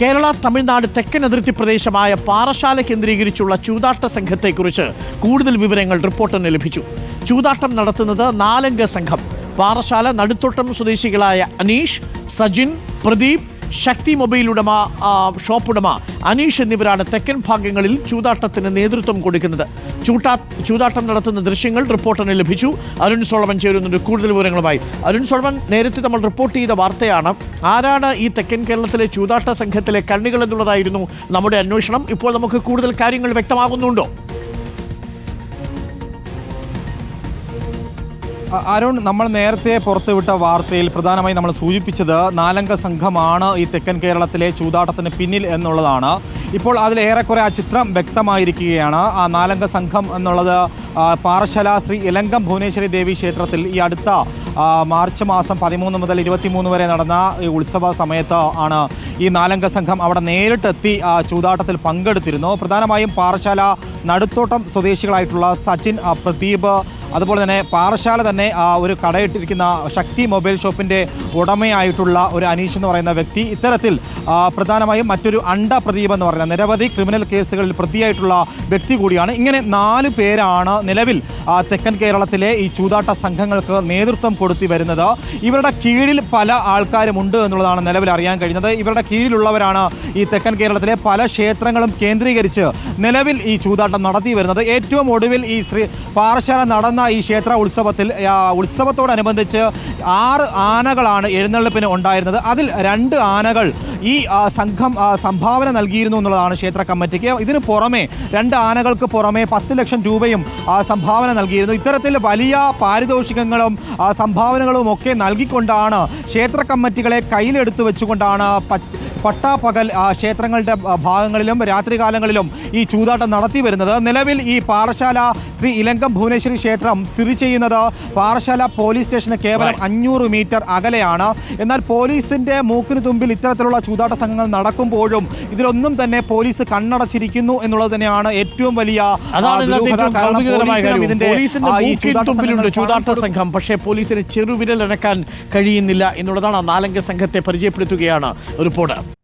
കേരള തമിഴ്നാട് തെക്കൻ അതിർത്തി പ്രദേശമായ പാറശാല കേന്ദ്രീകരിച്ചുള്ള ചൂതാട്ട സംഘത്തെക്കുറിച്ച് കൂടുതൽ വിവരങ്ങൾ റിപ്പോർട്ടിന് ലഭിച്ചു. ചൂതാട്ടം നടത്തുന്നത് നാലംഗ സംഘം. പാറശാല നടുത്തോട്ടം സ്വദേശികളായ അനീഷ് സജിൻ പ്രദീപ് ശക്തി മൊബൈൽ ഉടമ ഷോപ്പ് ഉടമ അനീഷ് എന്നിവരാണ് തെക്കൻ ഭാഗങ്ങളിൽ ചൂതാട്ടത്തിന് നേതൃത്വം കൊടുക്കുന്നത്. ചൂട്ടാ ചൂതാട്ടം നടത്തുന്ന ദൃശ്യങ്ങൾ റിപ്പോർട്ടിന് ലഭിച്ചു. അരുൺ സോളമൻ ചേരുന്നുണ്ട് കൂടുതൽ വിവരങ്ങളുമായി. അരുൺ സോളമൻ നേരത്തെ നമ്മൾ റിപ്പോർട്ട് ചെയ്ത വാർത്തയാണ് ആരാണ് ഈ തെക്കൻ കേരളത്തിലെ ചൂതാട്ട സംഘത്തിലെ കണ്ണികൾ എന്നുള്ളതായിരുന്നു നമ്മുടെ അന്വേഷണം. ഇപ്പോൾ നമുക്ക് കൂടുതൽ കാര്യങ്ങൾ വ്യക്തമാകുന്നുണ്ടോ? അരുൺ നമ്മൾ നേരത്തെ പുറത്തുവിട്ട വാർത്തയിൽ പ്രധാനമായി നമ്മൾ സൂചിപ്പിച്ചത് നാലംഗ സംഘമാണ് ഈ തെക്കൻ കേരളത്തിലെ ചൂതാട്ടത്തിന് പിന്നിൽ എന്നുള്ളതാണ്. ഇപ്പോൾ അതിൽ ഏറെക്കുറെ ആ ചിത്രം വ്യക്തമായിരിക്കുകയാണ്. ആ നാലംഗ സംഘം എന്നുള്ളത് പാറശാല ശ്രീ ഇലങ്കം ഭുവനേശ്വരി ദേവി ക്ഷേത്രത്തിൽ ഈ അടുത്ത മാർച്ച് മാസം പതിമൂന്ന് മുതൽ ഇരുപത്തിമൂന്ന് വരെ നടന്ന ഈ ഉത്സവ സമയത്ത് ആണ് ഈ നാലംഗ സംഘം അവിടെ നേരിട്ടെത്തി ചൂതാട്ടത്തിൽ പങ്കെടുത്തിരുന്നു. പ്രധാനമായും പാറശാല നടുത്തോട്ടം സ്വദേശികളായിട്ടുള്ള സച്ചിൻ പ്രദീപ് അതുപോലെ തന്നെ പാറശാല തന്നെ ഒരു കടയിട്ടിരിക്കുന്ന ശക്തി മൊബൈൽ ഷോപ്പിന്റെ ഉടമയായിട്ടുള്ള ഒരു അനീഷ് എന്ന് പറയുന്ന വ്യക്തി. ഇത്തരത്തിൽ പ്രധാനമായും മറ്റൊരു അണ്ട പ്രദീപ് എന്ന് പറയുന്ന നിരവധി ക്രിമിനൽ കേസുകളിൽ പ്രതിയായിട്ടുള്ള വ്യക്തി കൂടിയാണ്. ഇങ്ങനെ നാല് പേരാണ് നിലവിൽ തെക്കൻ കേരളത്തിലെ ഈ ചൂതാട്ട സംഘങ്ങൾക്ക് നേതൃത്വം കൊടുത്തി വരുന്നത്. ഇവരുടെ കീഴിൽ പല ആൾക്കാരുമുണ്ട് എന്നുള്ളതാണ് നിലവിൽ അറിയാൻ കഴിഞ്ഞത് ഇവരുടെ കീഴിലുള്ളവരാണ് ഈ തെക്കൻ കേരളത്തിലെ പല ക്ഷേത്രങ്ങളും കേന്ദ്രീകരിച്ച് നിലവിൽ ഈ ചൂതാട്ടം നടത്തി വരുന്നത്. ഏറ്റവും ഒടുവിൽ ഈ ശ്രീ പാറശാല നടന്ന ഈ ക്ഷേത്ര ഉത്സവത്തിൽ ഉത്സവത്തോടനുബന്ധിച്ച് ആറ് ആനകളാണ് എഴുന്നള്ളിപ്പിന് ഉണ്ടായിരുന്നത്. അതിൽ രണ്ട് ആനകൾ ഈ സംഘം സംഭാവന നൽകിയിരുന്നു എന്നുള്ളതാണ് ക്ഷേത്ര കമ്മിറ്റിക്ക്. ഇതിന് പുറമെ രണ്ട് ആനകൾക്ക് പുറമെ പത്ത് ലക്ഷം രൂപയും സംഭാവന നൽകിയിരുന്നു. ഇത്തരത്തിൽ വലിയ പാരിതോഷികങ്ങളും സംഭാവനകളും ഒക്കെ നൽകിക്കൊണ്ടാണ് ക്ഷേത്ര കമ്മിറ്റികളെ കയ്യിലെടുത്തു വെച്ചുകൊണ്ടാണ് പട്ടാപ്പകൽ ക്ഷേത്രങ്ങളുടെ ഭാഗങ്ങളിലും രാത്രികാലങ്ങളിലും ഈ ചൂതാട്ടം നടത്തി വരുന്നത് നിലവിൽ ഈ പാറശാല ശ്രീ ഇലങ്കം ഭുവനേശ്വരി ക്ഷേത്രം സ്ഥിതി ചെയ്യുന്നത് പാറശാല പോലീസ് സ്റ്റേഷന് കേവലം അഞ്ഞൂറ് മീറ്റർ അകലെയാണ്. എന്നാൽ പോലീസിന്റെ മൂക്കിന് തുമ്പിൽ ഇത്തരത്തിലുള്ള ചൂതാട്ട സംഘങ്ങൾ നടക്കുമ്പോഴും ഇതിലൊന്നും തന്നെ പോലീസ് കണ്ണടച്ചിരിക്കുന്നു എന്നുള്ളത് തന്നെയാണ് ഏറ്റവും വലിയ ചൂതാട്ട സംഘം. പക്ഷേ പോലീസിന് ചെറുവിരൽ അനക്കാൻ കഴിയുന്നില്ല എന്നുള്ളതാണ് നാലംഗ സംഘത്തെ പരിചയപ്പെടുത്തുകയാണ് റിപ്പോർട്ട്